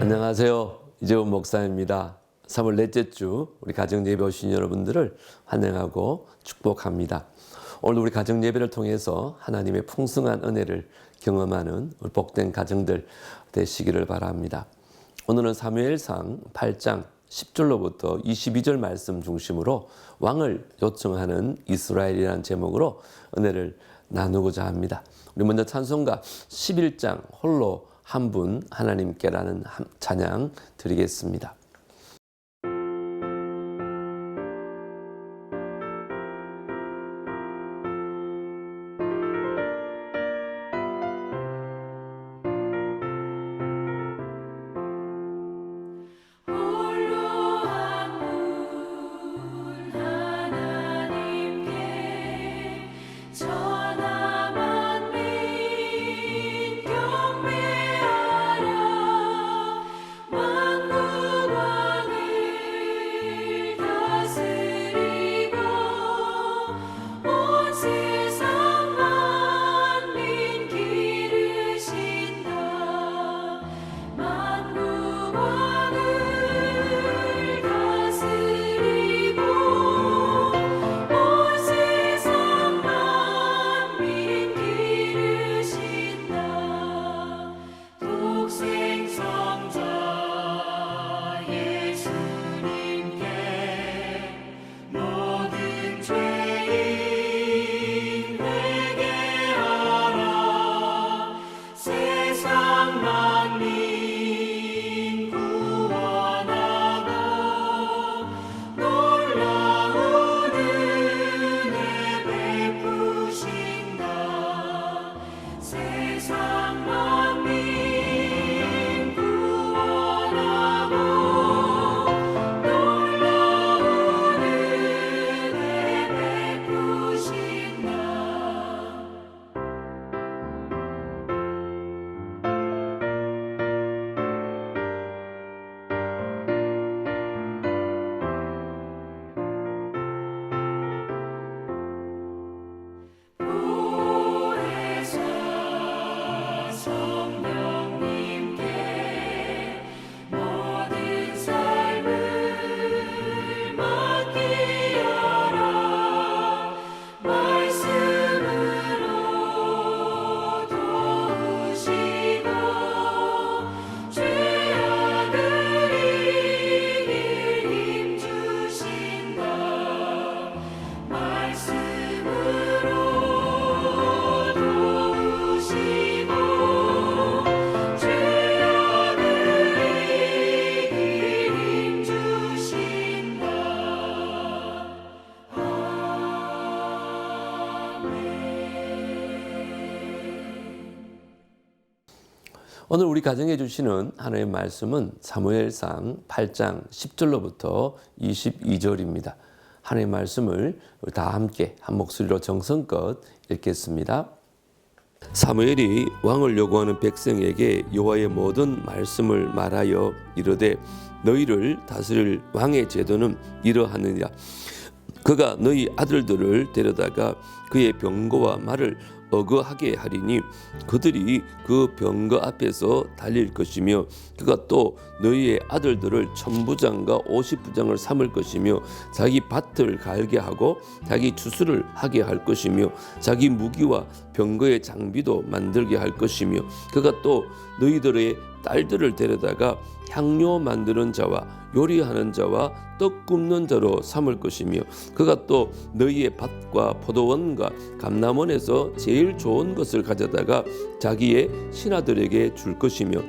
안녕하세요. 이재훈 목사입니다. 3월 넷째 주 우리 가정 예배 오신 여러분들을 환영하고 축복합니다. 오늘 우리 가정 예배를 통해서 하나님의 풍성한 은혜를 경험하는 복된 가정들 되시기를 바랍니다. 오늘은 사무엘상 8장 10절로부터 22절 말씀 중심으로 왕을 요청하는 이스라엘이라는 제목으로 은혜를 나누고자 합니다. 우리 먼저 찬송가 11장 홀로 한 분 하나님께라는 찬양 드리겠습니다. 오늘 우리 가정에 주시는 하나님의 말씀은 사무엘상 8장 10절로부터 22절입니다. 하나님의 말씀을 다 함께 한 목소리로 정성껏 읽겠습니다. 사무엘이 왕을 요구하는 백성에게 여호와의 모든 말씀을 말하여 이르되 너희를 다스릴 왕의 제도는 이러하느니라 그가 너희 아들들을 데려다가 그의 병거와 말을 어거하게 하리니 그들이 그 병거 앞에서 달릴 것이며 그가 또 너희의 아들들을 천부장과 오십부장을 삼을 것이며 자기 밭을 갈게 하고 자기 추수를 하게 할 것이며 자기 무기와 병거의 장비도 만들게 할 것이며 그가 또 너희들의 딸들을 데려다가 향료 만드는 자와 요리하는 자와 떡 굽는 자로 삼을 것이며 그가 또 너희의 밭과 포도원과 감남원에서 제일 좋은 것을 가져다가 자기의 신하들에게 줄 것이며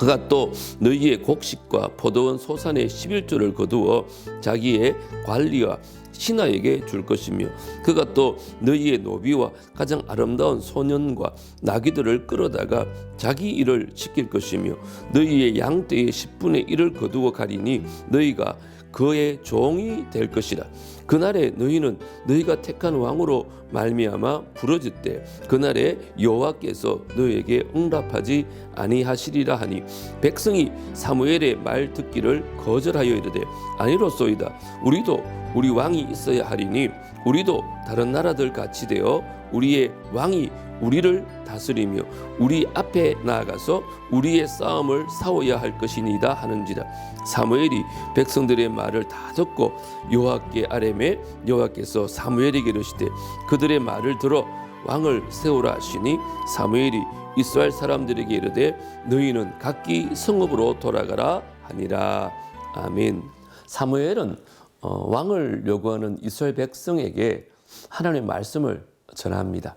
그가 또 너희의 곡식과 포도원 소산의 11조를 거두어 자기의 관리와 신하에게 줄 것이며 그가 또 너희의 노비와 가장 아름다운 소년과 나귀들을 끌어다가 자기 일을 시킬 것이며 너희의 양떼의 10분의 1을 거두어 가리니 너희가 그의 종이 될 것이라. 그날에 너희는 너희가 택한 왕으로 말미암아 부러질 때 그날에 여호와께서 너희에게 응답하지 아니하시리라 하니 백성이 사무엘의 말 듣기를 거절하여 이르되 아니로소이다. 우리도 우리 왕이 있어야 하리니 우리도 다른 나라들 같이 되어 우리의 왕이 우리를 다스리며 우리 앞에 나아가서 우리의 싸움을 싸워야 할 것이니다 하는지라. 사무엘이 백성들의 말을 다 듣고 여호와께 아뢰매 여호와께서 사무엘에게 이르시되 그들의 말을 들어 왕을 세우라 하시니 사무엘이 이스라엘 사람들에게 이르되 너희는 각기 성읍으로 돌아가라 하니라. 아멘. 사무엘은 어, 왕을 요구하는 이스라엘 백성에게 하나님의 말씀을 전합니다.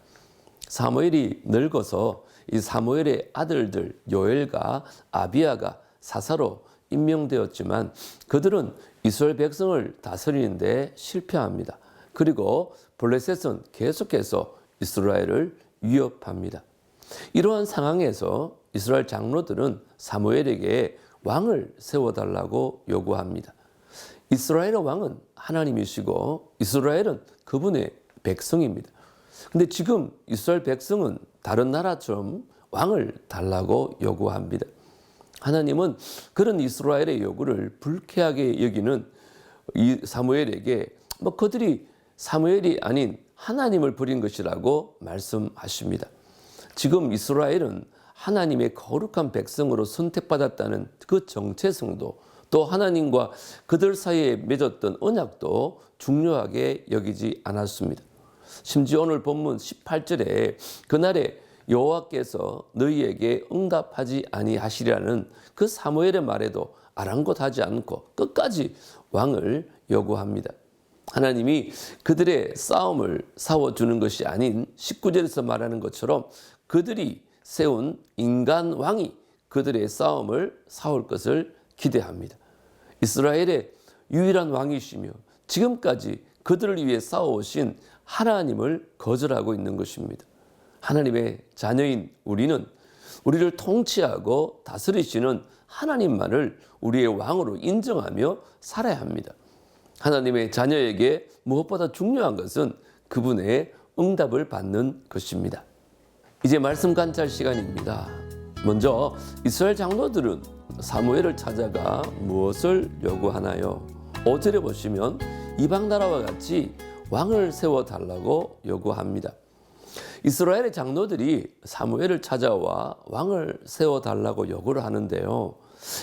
사무엘이 늙어서 이 사무엘의 아들들 요엘과 아비아가 사사로 임명되었지만 그들은 이스라엘 백성을 다스리는데 실패합니다. 그리고 블레셋은 계속해서 이스라엘을 위협합니다. 이러한 상황에서 이스라엘 장로들은 사무엘에게 왕을 세워달라고 요구합니다. 이스라엘의 왕은 하나님이시고 이스라엘은 그분의 백성입니다. 근데 지금 이스라엘 백성은 다른 나라처럼 왕을 달라고 요구합니다. 하나님은 그런 이스라엘의 요구를 불쾌하게 여기는 이 사무엘에게 뭐 그들이 사무엘이 아닌 하나님을 버린 것이라고 말씀하십니다. 지금 이스라엘은 하나님의 거룩한 백성으로 선택받았다는 그 정체성도 또 하나님과 그들 사이에 맺었던 언약도 중요하게 여기지 않았습니다. 심지어 오늘 본문 18절에 그날에 여호와께서 너희에게 응답하지 아니하시리라는 그 사무엘의 말에도 아랑곳하지 않고 끝까지 왕을 요구합니다. 하나님이 그들의 싸움을 싸워주는 것이 아닌 19절에서 말하는 것처럼 그들이 세운 인간 왕이 그들의 싸움을 싸울 것을 기대합니다. 이스라엘의 유일한 왕이시며 지금까지 그들을 위해 싸워오신 하나님을 거절하고 있는 것입니다. 하나님의 자녀인 우리는 우리를 통치하고 다스리시는 하나님만을 우리의 왕으로 인정하며 살아야 합니다. 하나님의 자녀에게 무엇보다 중요한 것은 그분의 응답을 받는 것입니다. 이제 말씀 관찰 시간입니다. 먼저 이스라엘 장로들은 사무엘을 찾아가 무엇을 요구하나요? 5절에 보시면 이방 나라와 같이 왕을 세워 달라고 요구합니다. 이스라엘의 장로들이 사무엘을 찾아와 왕을 세워 달라고 요구를 하는데요.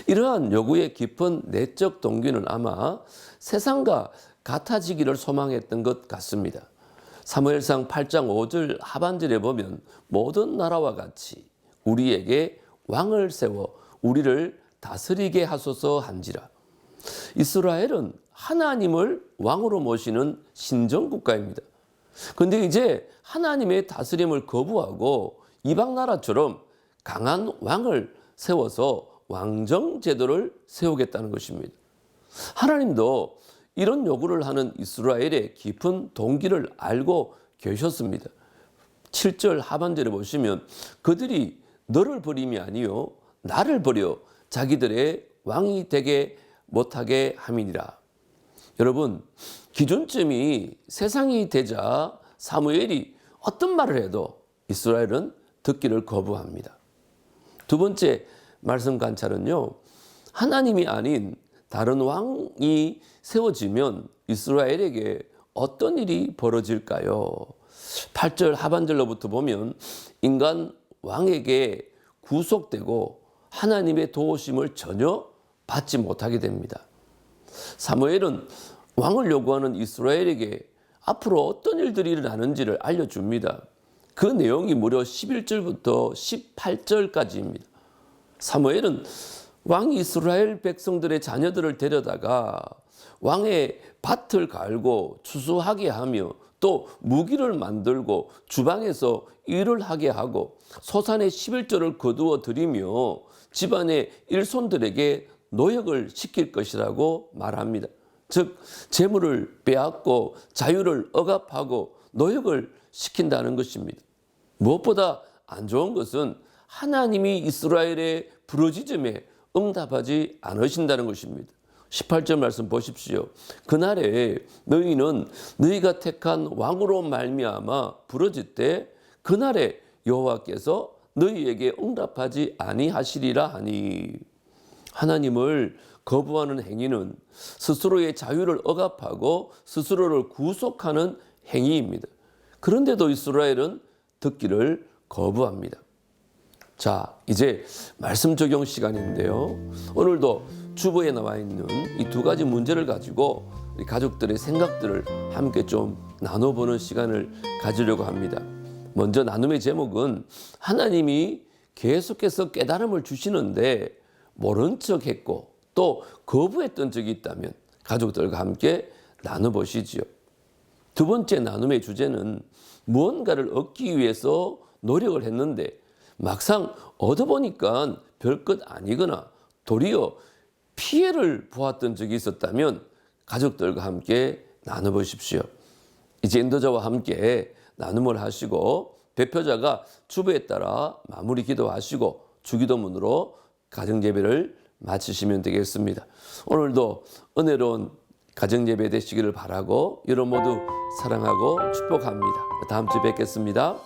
이러한 요구의 깊은 내적 동기는 아마 세상과 같아지기를 소망했던 것 같습니다. 사무엘상 8장 5절 하반절에 보면 모든 나라와 같이 우리에게 왕을 세워 우리를 다스리게 하소서 한지라. 이스라엘은 하나님을 왕으로 모시는 신정국가입니다. 근데 이제 하나님의 다스림을 거부하고 이방 나라처럼 강한 왕을 세워서 왕정 제도를 세우겠다는 것입니다. 하나님도 이런 요구를 하는 이스라엘의 깊은 동기를 알고 계셨습니다. 7절 하반절에 보시면 그들이 너를 버림이 아니요 나를 버려 자기들의 왕이 되게 못하게 함이니라. 여러분 기준점이 세상이 되자 사무엘이 어떤 말을 해도 이스라엘은 듣기를 거부합니다. 두 번째 말씀 관찰은요. 하나님이 아닌 다른 왕이 세워지면 이스라엘에게 어떤 일이 벌어질까요? 8절 하반절로부터 보면 인간 왕에게 구속되고 하나님의 도우심을 전혀 받지 못하게 됩니다. 사무엘은 왕을 요구하는 이스라엘에게 앞으로 어떤 일들이 일어나는지를 알려줍니다. 그 내용이 무려 11절부터 18절까지입니다. 사무엘은 왕이 이스라엘 백성들의 자녀들을 데려다가 왕의 밭을 갈고 추수하게 하며 또 무기를 만들고 주방에서 일을 하게 하고 소산의 11조를 거두어 드리며 집안의 일손들에게 노역을 시킬 것이라고 말합니다. 즉 재물을 빼앗고 자유를 억압하고 노역을 시킨다는 것입니다. 무엇보다 안 좋은 것은 하나님이 이스라엘의 부르짖음에 응답하지 않으신다는 것입니다. 18절 말씀 보십시오. 그날에 너희는 너희가 택한 왕으로 말미암아 부르짖되 그날에 여호와께서 너희에게 응답하지 아니하시리라 하니 하나님을 거부하는 행위는 스스로의 자유를 억압하고 스스로를 구속하는 행위입니다. 그런데도 이스라엘은 듣기를 거부합니다. 자, 이제 말씀 적용 시간인데요. 오늘도 주보에 나와 있는 이 두 가지 문제를 가지고 우리 가족들의 생각들을 함께 좀 나눠보는 시간을 가지려고 합니다. 먼저 나눔의 제목은 하나님이 계속해서 깨달음을 주시는데 모른 척 했고 또 거부했던 적이 있다면 가족들과 함께 나눠보시지요. 두 번째 나눔의 주제는 무언가를 얻기 위해서 노력을 했는데 막상 얻어보니까 별것 아니거나 도리어 피해를 보았던 적이 있었다면 가족들과 함께 나눠보십시오. 이제 인도자와 함께 나눔을 하시고 대표자가 주부에 따라 마무리 기도하시고 주기도문으로 가정예배를 마치시면 되겠습니다. 오늘도 은혜로운 가정 예배 되시기를 바라고 여러분 모두 사랑하고 축복합니다. 다음 주에 뵙겠습니다.